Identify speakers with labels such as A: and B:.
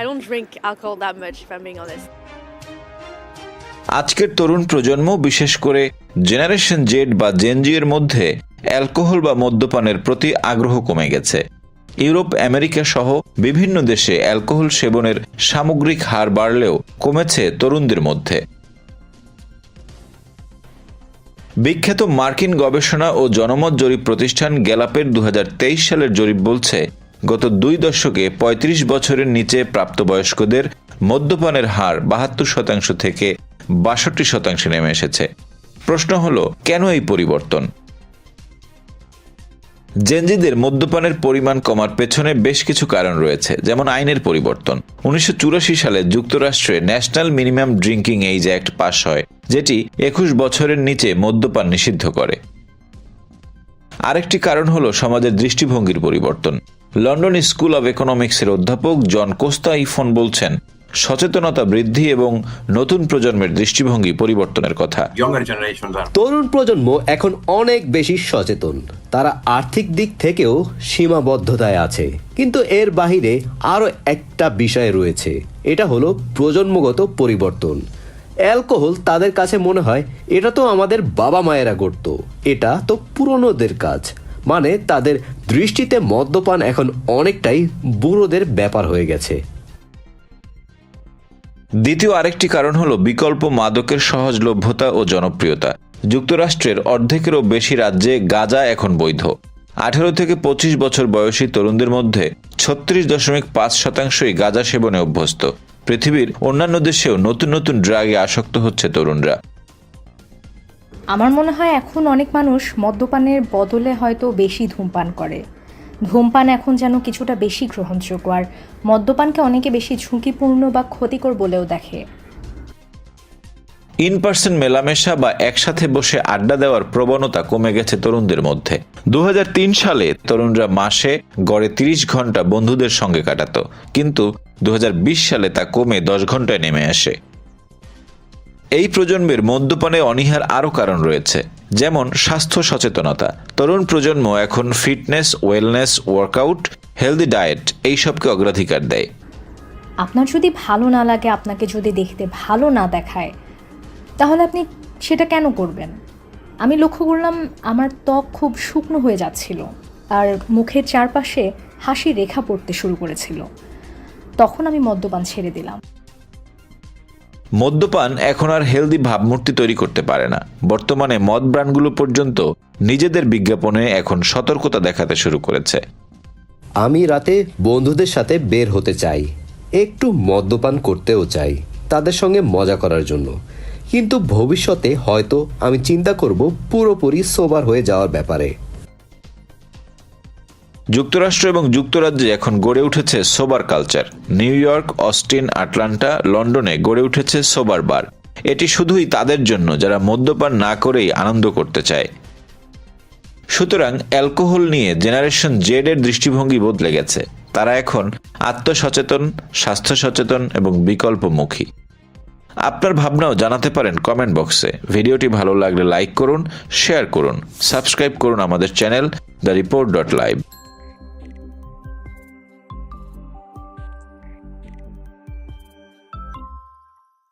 A: I don't drink alcohol that much, if I'm being honest.
B: আজকের তরুণ প্রজন্ম বিশেষ করে জেনারেশন জেড বা জেনজি এর মধ্যে অ্যালকোহল বা মদ্যপানের প্রতি আগ্রহ কমে গেছে ইউরোপ আমেরিকা সহ বিভিন্ন দেশে অ্যালকোহল সেবনের সামগ্রিক হার বাড়লেও কমেছে তরুণদের মধ্যে বিখ্যাত মার্কিন গবেষণা ও জনমত জরিপ প্রতিষ্ঠান গ্যালাপের দু হাজার তেইশ সালের জরিপ বলছে গত দুই দশকে ৩৫ বছরের নিচে প্রাপ্তবয়স্কদের মদ্যপানের হার বাহাত্তর শতাংশ থেকে বাষট্টি শতাংশে নেমে এসেছে। প্রশ্ন হলো, কেন এই পরিবর্তন? জেনজিদের মদ্যপানের পরিমাণ কমার পেছনে বেশ কিছু কারণ রয়েছে, যেমন আইনের পরিবর্তন। উনিশশো চুরাশি সালে যুক্তরাষ্ট্রে national minimum drinking age act পাশ হয়, যেটি একুশ বছরের নিচে মদ্যপান নিষিদ্ধ করে। আরেকটি কারণ হল সমাজের দৃষ্টিভঙ্গির পরিবর্তন। লন্ডন স্কুল অব ইকোনমিক্সের অধ্যাপক জন কোস্তা ইফোন বলছেন সচেতনতা বৃদ্ধি এবং নতুন প্রজন্মের দৃষ্টিভঙ্গি পরিবর্তনের কথা।
C: তরুণ প্রজন্ম এখন অনেক বেশি সচেতন। তারা আর্থিক দিক থেকেও সীমাবদ্ধতায় আছে। কিন্তু এর বাহিরে আরও একটা বিষয় রয়েছে। এটা হলো প্রজন্মগত পরিবর্তন। অ্যালকোহল তাদের কাছে মনে হয় এটা তো আমাদের বাবা মায়েরা করত এটা তো পুরনোদের কাজ। মানে তাদের দৃষ্টিতে মদ্যপান এখন অনেকটাই বুড়োদের ব্যাপার হয়ে গেছে।
B: দ্বিতীয় আরেকটি কারণ হলো বিকল্প মাদকের সহজলভ্যতা ও জনপ্রিয়তা। যুক্তরাষ্ট্রের অর্ধেকেরও বেশি রাজ্যে গাঁজা এখন বৈধ। আঠারো থেকে পঁচিশ বছর বয়সী তরুণদের মধ্যে ছত্রিশ দশমিক পাঁচ শতাংশই গাঁজা সেবনে অভ্যস্ত। পৃথিবীর অন্যান্য দেশেও নতুন নতুন ড্রাগে আসক্ত হচ্ছে তরুণরা।
D: আমার মনে হয় এখন অনেক মানুষ মদ্যপানের বদলে হয়তো বেশি ধূমপান করে। ধূমপান এখন যেন কিছুটা বেশি গ্রহণযোগ্য, আর মদ্যপানকে অনেকে বেশি ঝুঁকিপূর্ণ বা ক্ষতিকর বলেও দেখে।
B: ইন পার্সন মেলামেশা বা একসাথে বসে আড্ডা দেওয়ার প্রবণতা কমে গেছে তরুণদের মধ্যে। দু হাজার তিন সালে তরুণরা মাসে গড়ে তিরিশ ঘণ্টা বন্ধুদের সঙ্গে কাটাত, কিন্তু দু হাজার বিশ সালে তা কমে দশ ঘন্টায় নেমে আসে। এই প্রজন্মের মদ্যপানে অনীহার আরও কারণ রয়েছে, যেমন স্বাস্থ্য সচেতনতা। তরুণ প্রজন্ম এখন fitness, wellness, workout, healthy diet এইসবকে অগ্রাধিকার দেয়।
D: আপনার যদি ভালো না লাগে, আপনাকে যদি দেখতে ভালো না দেখায়, তাহলে আপনি সেটা কেন করবেন? আমি লক্ষ্য করলাম আমার ত্বক খুব শুকনো হয়ে যাচ্ছিল আর মুখের চারপাশে হাসি রেখা পড়তে শুরু করেছিল। তখন আমি মদ্যপান ছেড়ে দিলাম।
B: মদ্যপান এখন আর হেলদি ভাবমূর্তি তৈরি করতে পারে না। বর্তমানে মদ ব্র্যান্ডগুলো পর্যন্ত নিজেদের বিজ্ঞাপনে এখন সতর্কতা দেখাতে শুরু করেছে।
C: আমি রাতে বন্ধুদের সাথে বের হতে চাই, একটু মদ্যপান করতেও চাই, তাদের সঙ্গে মজা করার জন্য। কিন্তু ভবিষ্যতে হয়তো আমি চিন্তা করব পুরোপুরি সোবার হয়ে যাওয়ার ব্যাপারে।
B: যুক্তরাষ্ট্র এবং যুক্তরাজ্যে এখন গড়ে উঠেছে sober culture. New York, Austin, Atlanta, লন্ডনে গড়ে উঠেছে সোবার বার। এটি শুধুই তাদের জন্য, যারা মদ্যপান না করেই আনন্দ করতে চায়। সুতরাং অ্যালকোহল নিয়ে জেনারেশন জেড এর দৃষ্টিভঙ্গি বদলে গেছে। তারা এখন আত্মসচেতন স্বাস্থ্য সচেতন এবং বিকল্পমুখী। আপনার ভাবনাও জানাতে পারেন কমেন্ট বক্সে। ভিডিওটি ভালো লাগলে লাইক করুন, শেয়ার করুন, সাবস্ক্রাইব করুন আমাদের channel the report dot live.